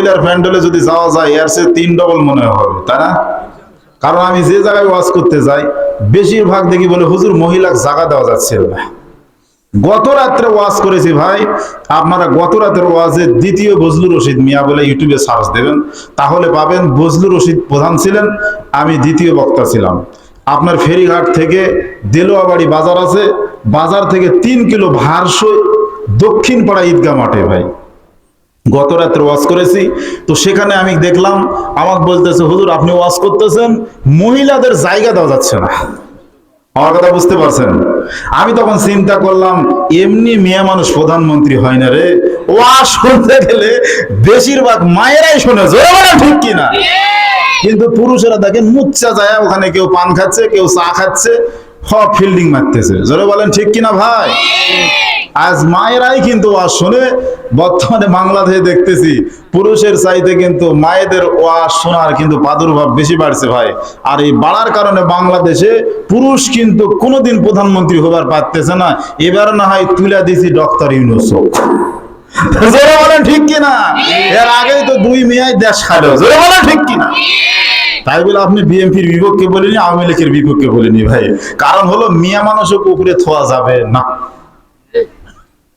মহিলার প্যান্ডেলে যদি যাওয়া যায়, এর তিন ডবল মনে হবে, তাই না? কারণ আমি যে জায়গায় ওয়াজ করতে যাই, বেশিরভাগ দেখি বলে, হুজুর মহিলাকে জায়গা দেওয়া যাচ্ছে না। গত রাত্রে ওয়াজ করেছি ভাই, আপনারা গত রাতের ওয়াজে দ্বিতীয় বজলুর রশিদ মিয়া বলে ইউটিউবে সার্চ দেবেন, তাহলে পাবেন বজলুর রশিদ প্রধান ছিলেন, আমি দ্বিতীয় বক্তা ছিলাম। আপনার ফেরিঘাট থেকে দেলোয়াবাড়ি বাজার আছে, বাজার থেকে তিন কিলো ভারসই দক্ষিণ পাড়া ঈদগা মাঠে ভাই। গত রাত্রে ওয়াজ করেছি। তো সেখানে আমি দেখলাম, আমাকে বলতেছে, হুজুর, আপনি ওয়াজ করতেছেন, মহিলাদের জায়গা দেওয়া যাচ্ছে না। আমার কথা বুঝতে পারছেন? আমি তখন চিন্তা করলাম, এমনি মেয়ে মানুষ প্রধানমন্ত্রী হয় না রে। ওয়াজ শুনতে গেলে বেশিরভাগ মায়েরাই শোনে, জোরে ঠিক কিনা? কিন্তু পুরুষেরা দেখেন মুচ্চা যায়, ওখানে কেউ পান খাচ্ছে, কেউ চা খাচ্ছে ফিল্ডিং মারতেছে। জোরে বলেন ঠিক কিনা ভাই? আজ মায়েরাই কিন্তু ওয়াজ শুনে বর্তমানে বাংলাদেশে দেখতেছি পুরুষের চাইতে কিন্তু মায়েদের ওয়াজ শোনার কিন্তু প্রাদুর্ভাব বেশি বাড়ছে ভাই। আর এই বাড়ার কারণে বাংলাদেশে পুরুষ কিন্তু কোনোদিন প্রধানমন্ত্রী হবার পারতেছে না। এবার না হয় তুলে দিছি ডক্টর ইউনুস জোরে বলেন ঠিক কিনা? এর আগেই তো দুই মেয়াই দেশ খালো জোরে বলেন ঠিক কিনা? তাই বলে আপনি বিএনপির বিপক্ষে বলিনি আওয়ামী লীগের বিপক্ষে বলিনি ভাই। কারণ হলো মিয়া মানুষকে উপরে থোয়া যাবে না।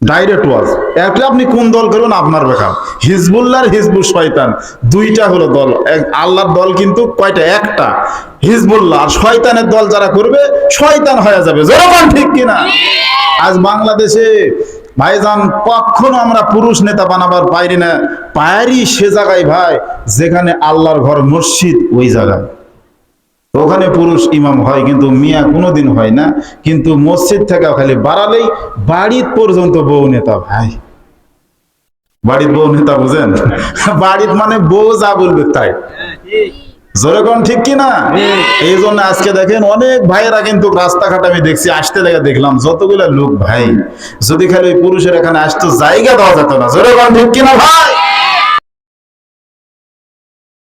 ডাইরেক্ট ওয়াজ। একটা আপনি কোন দল করুন, আপনার ব্যাপার। হিজবুল্লাহর হিজবুল শয়তান। দুইটা হলো দল। আল্লাহর দল কিন্তু কয়টা? একটা। হিজবুল্লাহ শয়তানের দল যারা করবে, শয়তান হয়ে যাবে। জনগণ ঠিক কিনা? আজ বাংলাদেশে ভাইজান, কখনো আমরা পুরুষ নেতা বানাবার পাইরি না। পারি সে জায়গায় ভাই, যেখানে আল্লাহর ঘর মসজিদ, ওই জায়গায়। ওখানে পুরুষ ইমাম হয়, কিন্তু মিয়া কোনোদিন হয় না। কিন্তু মসজিদ থেকে খালি বাড়ালেই বাড়ির পর্যন্ত বউ নেতা, ভাই। বাড়ির বউ নেতা বুঝেন? বাড়ির মানে বউ যা বলবে তাই। জোরে কোন ঠিক কি না? এই জন্য আজকে দেখেন অনেক ভাইয়েরা কিন্তু রাস্তাঘাট আমি দেখছি, আসতে দেখা দেখলাম, যতগুলা লোক ভাই, যদি খালি ওই পুরুষের এখানে আসতো জায়গা দেওয়া যেত না, জোরে কোন ঠিক কি না ভাই?